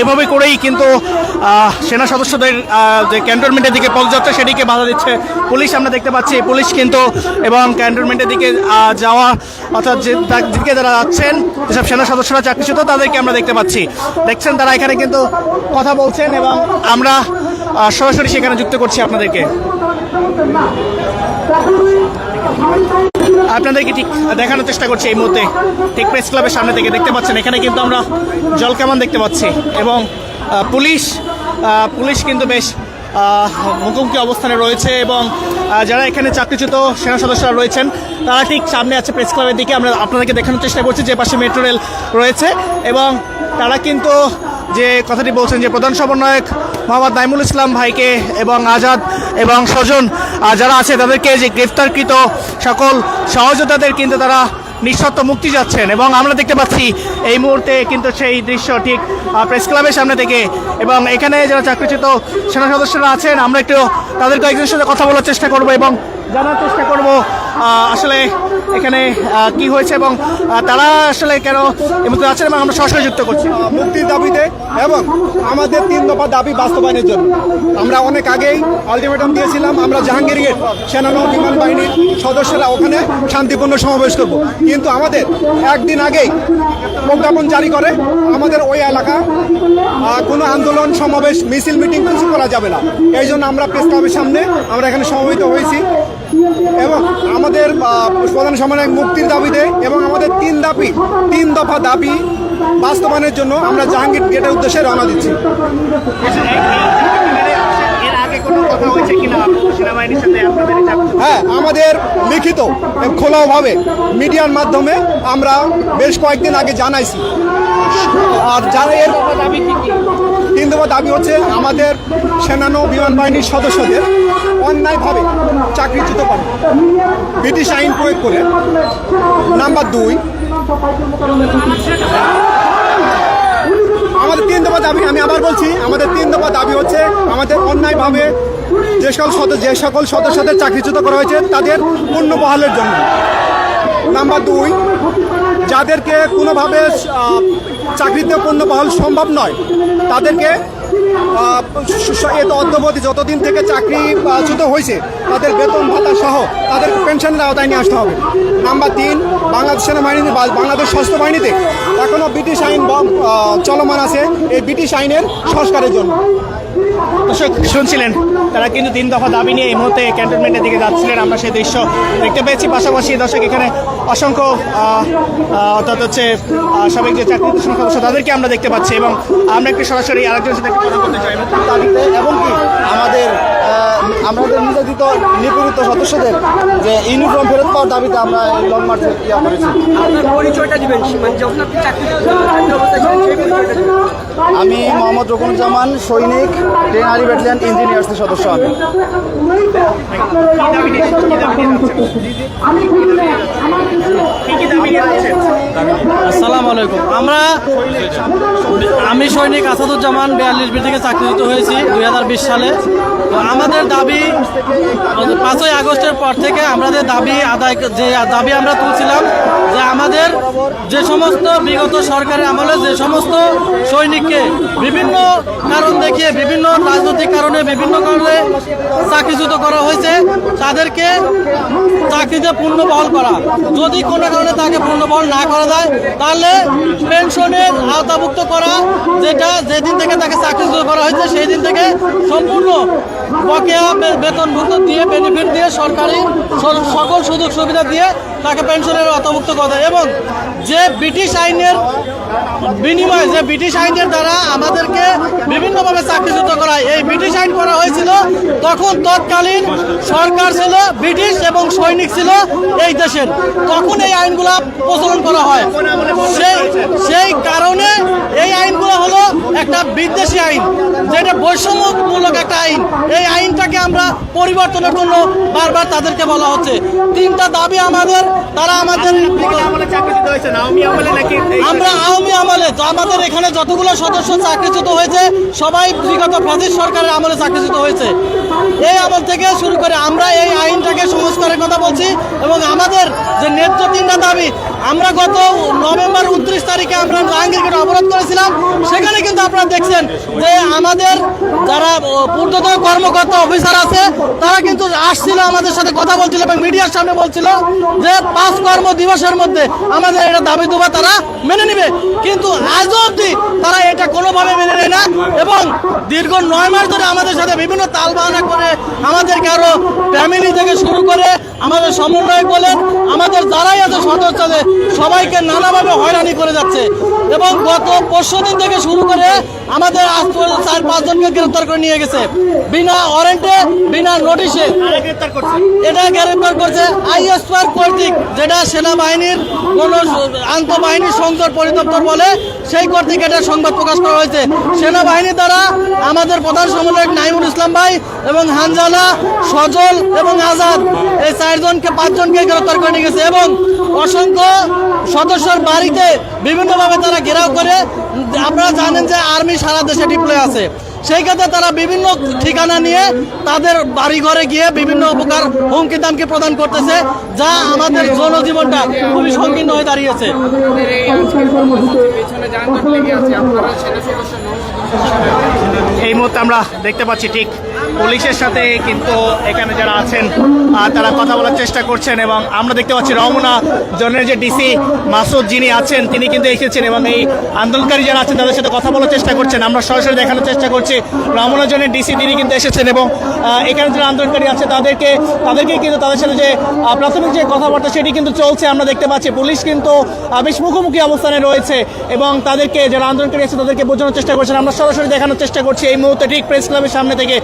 এভাবে করেই কিন্তু সেনা সদস্যদের যে ক্যান্টনমেন্টের দিকে পদযাত্রা সেটিকে বাধা দিচ্ছে পুলিশ। আমরা দেখতে পাচ্ছি পুলিশ কিন্তু এবং ক্যান্টনমেন্টের দিকে যাওয়া, অর্থাৎ যে দিকে যারা যাচ্ছেন, যেসব সেনা সদস্যরা চাকরিচ্যুত, তাদেরকে আমরা দেখতে পাচ্ছি। দেখছেন তারা এখানে কিন্তু কথা বলছেন এবং আমরা সরাসরি সেখানে যুক্ত করছি আপনাদেরকে। আপনাদেরকে ঠিক দেখানোর চেষ্টা করছি এই মুহূর্তে। ঠিক প্রেস ক্লাবের সামনে থেকে দেখতে পাচ্ছেন, এখানে কিন্তু আমরা জলকামান দেখতে পাচ্ছি এবং পুলিশ পুলিশ কিন্তু বেশ মুখোমুখি অবস্থানে রয়েছে এবং যারা এখানে চাকরিচ্যুত সেনা সদস্যরা রয়েছেন, তারা ঠিক সামনে আছে প্রেস ক্লাবের দিকে। আমরা আপনাদেরকে দেখানোর চেষ্টা করছি যে পাশে মেট্রো রেল রয়েছে এবং তারা কিন্তু যে কথাটি বলছেন যে প্রধান সমন্বয়ক মোহাম্মদ নাইমুল ইসলাম ভাইকে এবং আজাদ এবং স্বজন যারা আছে তাদেরকে যে গ্রেফতারকৃত সকল সহযোদ্ধাদের কিন্তু তারা নিঃশর্ত মুক্তি যাচ্ছেন এবং আমরা দেখতে পাচ্ছি এই মুহূর্তে কিন্তু সেই দৃশ্য ঠিক প্রেস ক্লাবের সামনে থেকে এবং এখানে যারা চাকরিচ্যুত সেনা সদস্যরা আছেন, আমরা একটু তাদের কয়েকজনের সাথে কথা বলার চেষ্টা করব এবং জানার চেষ্টা করব। আসলে এখানে কি হয়েছে এবং তারা আসলে কেন এমনকি আছেন এবং আমরা সরাসরি যুক্ত করছি। মুক্তির দাবিতে এবং আমাদের তিন দফা দাবি বাস্তবায়নের জন্য। আমরা অনেক আগেই আলটিমেটাম দিয়েছিলাম, আমরা জাহাঙ্গীর গেট সেনানৌ বিমান বাহিনীর সদস্যরা ওখানে শান্তিপূর্ণ সমাবেশ করব। কিন্তু আমাদের একদিন আগেই প্রজ্ঞাপন জারি করে আমাদের ওই এলাকা। কোনো আন্দোলন, সমাবেশ, মিছিল, মিটিং কিছু করা যাবে না। এই জন্য আমরা প্রেস ক্লাবের সামনে আমরা এখানে সমবেত হয়েছি। এবং আমাদের প্রধান সমন্বয়ক মুক্তির দাবিতে এবং আমাদের তিন দাবি, তিন দফা দাবি বাস্তবায়নের জন্য আমরা জাহাঙ্গীর গেটের উদ্দেশ্যে রওনা দিচ্ছি। আগে কোনো কথা হয়েছে কিনা? সেনাবাহিনীর সাথে আপনাদের এই চাকরি- হ্যাঁ আমাদের লিখিত খোলাভাবে মিডিয়ার মাধ্যমে আমরা বেশ কয়েকদিন আগে জানাইছি। আর যারা এর তিন দফা দাবি হচ্ছে আমাদের সেনানো বিমান বাহিনীর সদস্যদের অন্যায়ভাবে চাকরিচ্যুত করে। ব্রিটিশ আইন প্রয়োগ করে। নাম্বার দুই, আমাদের তিন দফা দাবি, আমি আবার বলছি, আমাদের তিন দফা দাবি হচ্ছে আমাদের অন্যায়ভাবে যে সকল যে সকল সদস্যদের চাকরিচ্যুত করা হয়েছে তাদের পূর্ণ বহালের জন্য। নাম্বার দুই যাদেরকে কোনোভাবে চাকরিতে পূর্ণ বহাল সম্ভব নয় তাদেরকে অদ্যবধি যতদিন থেকে চাকরি আহ, চ্যুত হয়েছে তাদের বেতন ভাতা সহ তাদের পেনশনের আওতায় নিয়ে আসতে হবে। নাম্বার তিন বাংলাদেশ সেনাবাহিনী বা বাংলাদেশ স্বাস্থ্য বাহিনীতে এখনও ব্রিটিশ আইন চলমান আছে এই ব্রিটিশ আইনের সংস্কারের জন্য। শুনছিলেন। তারা কিন্তু তিন দফা দাবি নিয়ে এই মুহূর্তে ক্যান্টনমেন্টের দিকে যাচ্ছিলেন। আমরা সেই দৃশ্য দেখতে পেয়েছি। পাশাপাশি দর্শক, এখানে অসংখ্য অর্থাৎ হচ্ছে সাবেক যে চাকরি সদস্য তাদেরকে আমরা দেখতে পাচ্ছি এবং আমরা একটু সরাসরি আরেকজন সাথে কথা বলতে চাই। এবং কি আমাদের আমাদের নির্যাতিত নিপীড়িত সদস্যদের যে ইউনিফর্ম ফেরত পাওয়ার দাবিতে আমরা এই লং মার্চ ইয়া করেছি। পরিচয়টা দিবেন যখন আপনি চাকরি আমি মোহাম্মদ রকুনুজ্জামান সৈনিক ট্রেনারি ব্যাটালিয়ান ইঞ্জিনিয়ার্সের সদস্য আমি? আসসালামু আলাইকুম আমরা আমি সৈনিক আসাদুজ্জামান বিয়াল্লিশ বি থেকে চাকরিচ্যুত হয়েছি দুই হাজার বিশ সালে। আমাদের দাবি পাঁচই আগস্টের পর থেকে আমাদের দাবি আদায় যে দাবি আমরা তুলছিলাম যে আমাদের যে সমস্ত বিগত সরকারের আমলে যে সমস্ত সৈনিককে বিভিন্ন কারণ দেখিয়ে, বিভিন্ন রাজনৈতিক কারণে, বিভিন্ন কারণে চাকরিচ্যুত করা হয়েছে, তাদেরকে চাকরিতে পূর্ণ বহাল করা। যদি কোনো কারণে তাকে পূর্ণ বহাল না করা যায়, তাহলে পেনশনের আওতাভুক্ত করা যেটা যেদিন থেকে তাকে চাকরিচ্যুত করা হয়েছে সেই দিন থেকে সম্পূর্ণ বকেয়া বেতন বেতনভুক্ত দিয়ে বেনিফিট দিয়ে সরকারি সকল সুযোগ সুবিধা দিয়ে তাকে পেনশনের আওতাভুক্ত করা এবং যে ব্রিটিশ আইনের বিনিময়ে, যে ব্রিটিশ আইনের দ্বারা আমাদেরকে বিভিন্নভাবে চাকরিচ্যুত করা এই ব্রিটিশ আইন করা হয়েছিল, তখন তৎকালীন সরকার ছিল ব্রিটিশ এবং সৈনিক ছিল এই দেশের। তখন এই আইনগুলা প্রচলন করা হয়। সেই সেই কারণে এই আইনগুলো হলো একটা বিদেশি আইন, যেটা বৈষম্যমূলক একটা আইন। এই আইনটাকে আমরা পরিবর্তনের জন্য বারবার তাদেরকে বলা হচ্ছে। তিনটা দাবি আমাদের তারা আমাদের এই- আমরা আওয়ামী আমলে আমাদের এখানে যতগুলো সদস্য চাকরিচ্যুত হয়েছে সবাই বিগত ফ্যাসিস্ট সরকারের আমলে চাকরিচ্যুত হয়েছে। এই আমল থেকে শুরু করে আমরা এই আইনটাকে সংস্কারের কথা বলছি এবং আমাদের যে ন্যায্য দাবি, আমরা গত নভেম্বর উনত্রিশ তারিখে আমরা জাহাঙ্গীরকে অবরোধ করেছিলাম। সেখানে কিন্তু আপনারা দেখছেন যে আমাদের যারা ঊর্ধ্বতন কর্মকর্তা অফিসার আছে, তারা কিন্তু আসছিল আমাদের সাথে কথা বলছিল এবং মিডিয়ার সামনে বলছিল যে পাঁচ কর্ম দিবসের মধ্যে আমাদের এটা দাবি দুবা তারা মেনে নেবে। কিন্তু আজ অবধি তারা এটা কোনোভাবে মেনে নেয় না এবং দীর্ঘ নয় মাস ধরে আমাদের সাথে বিভিন্ন তাল করে আমাদেরকে আরও ফ্যামিলি থেকে শুরু করে আমাদের সমন্বয় বলেন আমাদের যারাই আছে সদস্যদের সবাইকে নানাভাবে হয়রানি করে যাচ্ছে। এবং গত পরশু দিন থেকে শুরু করে আমাদের আজ চার পাঁচজনকে গ্রেফতার করে নিয়ে গেছে। বিনা ওয়ারেন্টে বিনা নোটিশে কারা গ্রেপ্তার করছে? এটা গ্রেফতার করছে আইএসপার কর্তৃক যেটা সেনাবাহিনীর কোন আন্তঃবাহিনীর সংসদ পরিদপ্তর বলে সেই কর্তৃক এটা সংবাদ প্রকাশ করা হয়েছে। সেনাবাহিনী দ্বারা আমাদের প্রধান সমন্বয়ক নাইমুল ইসলাম ভাই এবং হানজালা, সজল এবং আজাদ, এই চারজনকে পাঁচজনকে গ্রেফতার করে নিয়ে গেছে এবং অসংখ্য সদস্যর বাড়িতে বিভিন্নভাবে তারা ঘেরাও করে। আপনারা জানেন যে আর্মি সারা দেশে ডিপ্লয় আছে। সেই ক্ষেত্রে তারা বিভিন্ন ঠিকানা নিয়ে তাদের বাড়ি ঘরে গিয়ে বিভিন্ন উপকার হুমকি দামকি প্রদান করতেছে, যা আমাদের জনজীবনটা খুবই সংকীর্ণ হয়ে দাঁড়িয়েছে। এই মুহূর্তে আমরা দেখতে পাচ্ছি ঠিক পুলিশের সাথে কিন্তু এখানে যারা আছেন তারা কথা বলার চেষ্টা করছেন এবং আমরা দেখতে পাচ্ছি রমনা জোনের যে ডিসি মাসুদ যিনি আছেন, তিনি কিন্তু এসেছেন এবং এই আন্দোলনকারী যারা আছেন, তাদের সাথে কথা বলার চেষ্টা করছেন। আমরা সরাসরি দেখানোর চেষ্টা করছি রমনা জোনের ডিসি তিনি কিন্তু এসেছেন এবং এখানে যারা আন্দোলনকারী আছে তাদেরকে তাদেরকে কিন্তু তাদের সাথে যে প্রাথমিক যে কথাবার্তা সেটি কিন্তু চলছে, আমরা দেখতে পাচ্ছি। পুলিশ কিন্তু বেশ মুখোমুখি অবস্থানে রয়েছে এবং তাদেরকে, যারা আন্দোলনকারী আছে তাদেরকে বোঝানোর চেষ্টা করছেন। আমরা সরাসরি দেখানোর চেষ্টা করছি এই মুহূর্তে ঠিক প্রেস ক্লাবের সামনে থেকে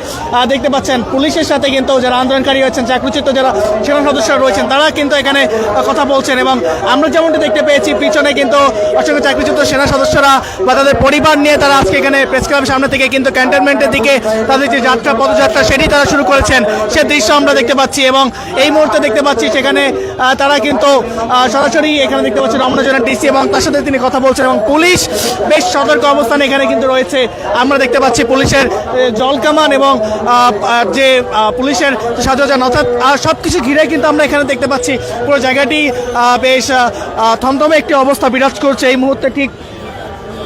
দেখতে পাচ্ছেন পুলিশের সাথে কিন্তু যারা আন্দোলনকারী রয়েছেন চাকরিচ্যুত যারা সেনা সদস্যরা রয়েছেন, তারা কিন্তু এখানে কথা বলছেন এবং আমরা যেমনটি দেখতে পেয়েছি, পিছনে কিন্তু অসংখ্য চাকরিচ্যুত সেনা সদস্যরা বা তাদের পরিবার নিয়ে তারা আজকে এখানে প্রেস ক্লাবের সামনে থেকে কিন্তু ক্যান্টনমেন্টের দিকে তাদের যে যাত্রা, পদযাত্রা, সেটি তারা শুরু করেছেন। সে দৃশ্য আমরা দেখতে পাচ্ছি এবং এই মুহূর্তে দেখতে পাচ্ছি সেখানে তারা কিন্তু সরাসরি এখানে দেখতে পাচ্ছি রমনাজনের ডিসি এবং তার সাথে তিনি কথা বলছেন এবং পুলিশ বেশ সতর্ক অবস্থানে এখানে কিন্তু রয়েছে। আমরা দেখতে পাচ্ছি পুলিশের জলকামান এবং যে পুলিশের সাজাজান, অর্থাৎ সব কিছু ঘিরে কিন্তু আমরা এখানে দেখতে পাচ্ছি। পুরো জায়গাটি বেশ থমথমে একটি অবস্থা বিরাজ করছে। এই মুহূর্তে ঠিক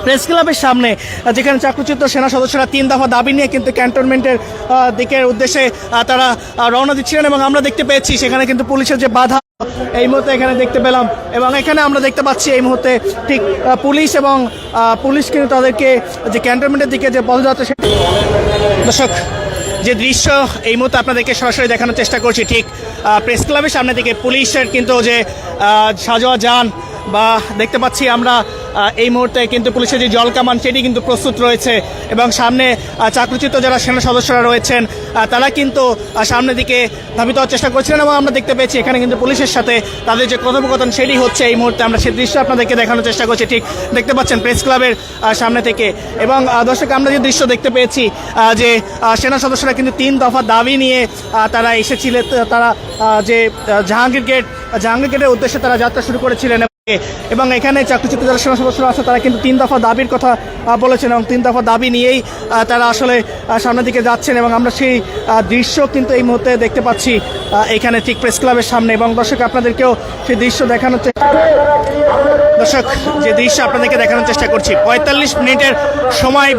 প্রেস ক্লাবের সামনে যেখানে চাকরিচ্যুত সেনা সদস্যরা তিন দফা দাবি নিয়ে কিন্তু ক্যান্টনমেন্টের দিকের উদ্দেশ্যে তারা রওনা দিচ্ছিলেন এবং আমরা দেখতে পেয়েছি সেখানে কিন্তু পুলিশের যে বাধা, এই মুহূর্তে এখানে দেখতে পেলাম এবং এখানে আমরা দেখতে পাচ্ছি এই মুহূর্তে ঠিক পুলিশ এবং পুলিশ কিন্তু তাদেরকে যে ক্যান্টনমেন্টের দিকে যে পদযাত্রা সেটি দর্শক, যে দৃশ্য এই মুহূর্তে আপনাদেরকে সরাসরি দেখানোর চেষ্টা করছি, ঠিক প্রেস ক্লাবের সামনে থেকে পুলিশের কিন্তু যে সাজোয়া যান বা দেখতে পাচ্ছি আমরা এই মুহূর্তে কিন্তু পুলিশের যে জল কামান সেটি কিন্তু প্রস্তুত রয়েছে। এবং সামনে চাকরিচ্যুত যারা সেনা সদস্যরা রয়েছেন তারা কিন্তু সামনের দিকে ধাবিত হওয়ার চেষ্টা করছিলেন এবং আমরা দেখতে পেয়েছি এখানে কিন্তু পুলিশের সাথে তাদের যে কথোপকথন, সেটি হচ্ছে এই মুহূর্তে। আমরা সেই দৃশ্য আপনাদেরকে দেখানোর চেষ্টা করছি, ঠিক দেখতে পাচ্ছেন প্রেস ক্লাবের সামনে থেকে। এবং দর্শক, আমরা যে দৃশ্য দেখতে পেয়েছি যে সেনা সদস্যরা কিন্তু তিন দফা দাবি নিয়ে তারা এসেছিলেন, তারা যে জাহাঙ্গীর গেট, জাহাঙ্গীর গেটের উদ্দেশ্যে তারা যাত্রা শুরু করেছিলেন। এবং এখানে চাকরিচ্যুত যারা সেনা সদস্যরা আছে, তারা কিন্তু তিন দফা দাবির কথা বলেছেন এবং তিন দফা দাবি নিয়েই তারা আসলে সামনের দিকে যাচ্ছেন এবং আমরা সেই দৃশ্য কিন্তু এই মুহূর্তে দেখতে পাচ্ছি এখানে ঠিক প্রেস ক্লাবের সামনে এবং দর্শক আপনাদেরকেও সেই দৃশ্য দেখানোর চেষ্টা দর্শক, যে দৃশ্য আপনাদেরকে দেখানোর চেষ্টা করছি, পঁয়তাল্লিশ মিনিটের সময়